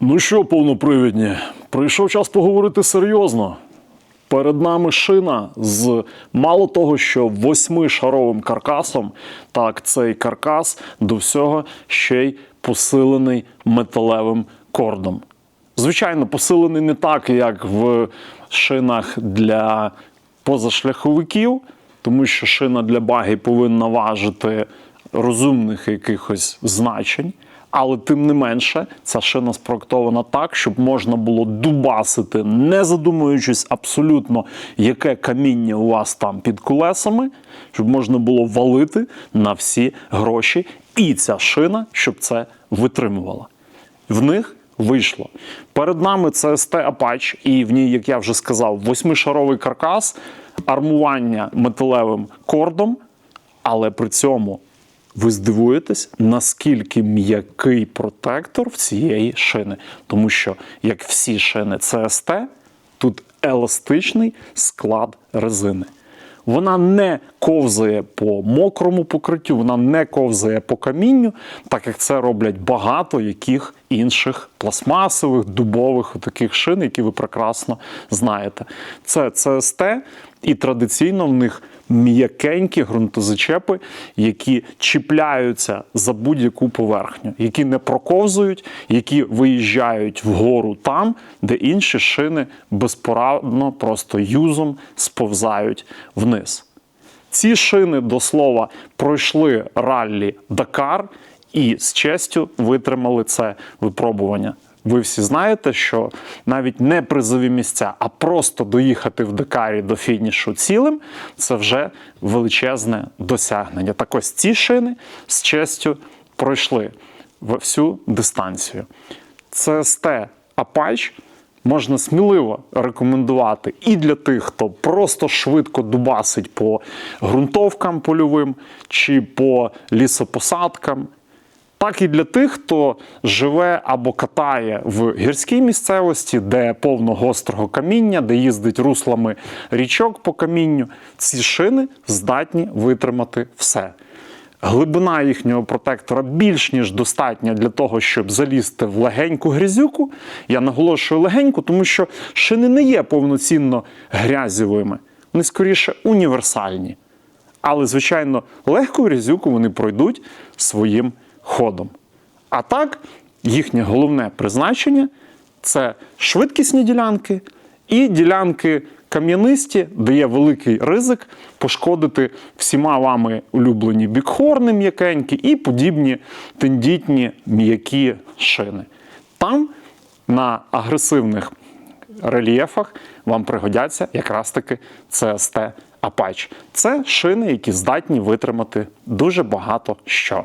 Ну що, повнопривідні, прийшов час поговорити серйозно. Перед нами шина з мало того, що восьмишаровим каркасом, так цей каркас до всього ще й посилений металевим кордом. Звичайно, посилений не так, як в шинах для позашляховиків, тому що шина для баги повинна важити розумних якихось значень. Але тим не менше, ця шина спроектована так, щоб можна було дубасити, не задумуючись абсолютно, яке каміння у вас там під колесами, щоб можна було валити на всі гроші. І ця шина, щоб це витримувала. В них вийшло. Перед нами це СТ Apache, і в ній, як я вже сказав, восьмишаровий каркас, армування металевим кордом, але при цьому ви здивуєтесь, наскільки м'який протектор в цієї шини. Тому що, як всі шини CST, тут еластичний склад резини. Вона не ковзає по мокрому покриттю, вона не ковзає по камінню, так як це роблять багато яких інших пластмасових, дубових таких шин, які ви прекрасно знаєте. Це CST, і традиційно в них м'якенькі ґрунтозачепи, які чіпляються за будь-яку поверхню, які не проковзують, які виїжджають вгору там, де інші шини безпорадно просто юзом сповзають вниз. Ці шини, до слова, пройшли раллі Дакар і з честю витримали це випробування. Ви всі знаєте, що навіть не призові місця, а просто доїхати в Дакарі до фінішу цілим це вже величезне досягнення. Так ось ці шини з честю пройшли всю дистанцію. CST Apache можна сміливо рекомендувати і для тих, хто просто швидко дубасить по ґрунтовкам польовим чи по лісопосадкам. Так і для тих, хто живе або катає в гірській місцевості, де повно гострого каміння, де їздить руслами річок по камінню, ці шини здатні витримати все. Глибина їхнього протектора більш ніж достатня для того, щоб залізти в легеньку грязюку. Я наголошую легеньку, тому що шини не є повноцінно грязєвими, вони скоріше універсальні. Але, звичайно, легку грязюку вони пройдуть своїм ходом. А так, їхнє головне призначення це швидкісні ділянки і ділянки кам'янисті, де є великий ризик пошкодити всіма вами улюблені бікхорни м'якенькі і подібні тендітні м'які шини. Там на агресивних рельєфах вам пригодяться якраз таки CST Apache. Це шини, які здатні витримати дуже багато що.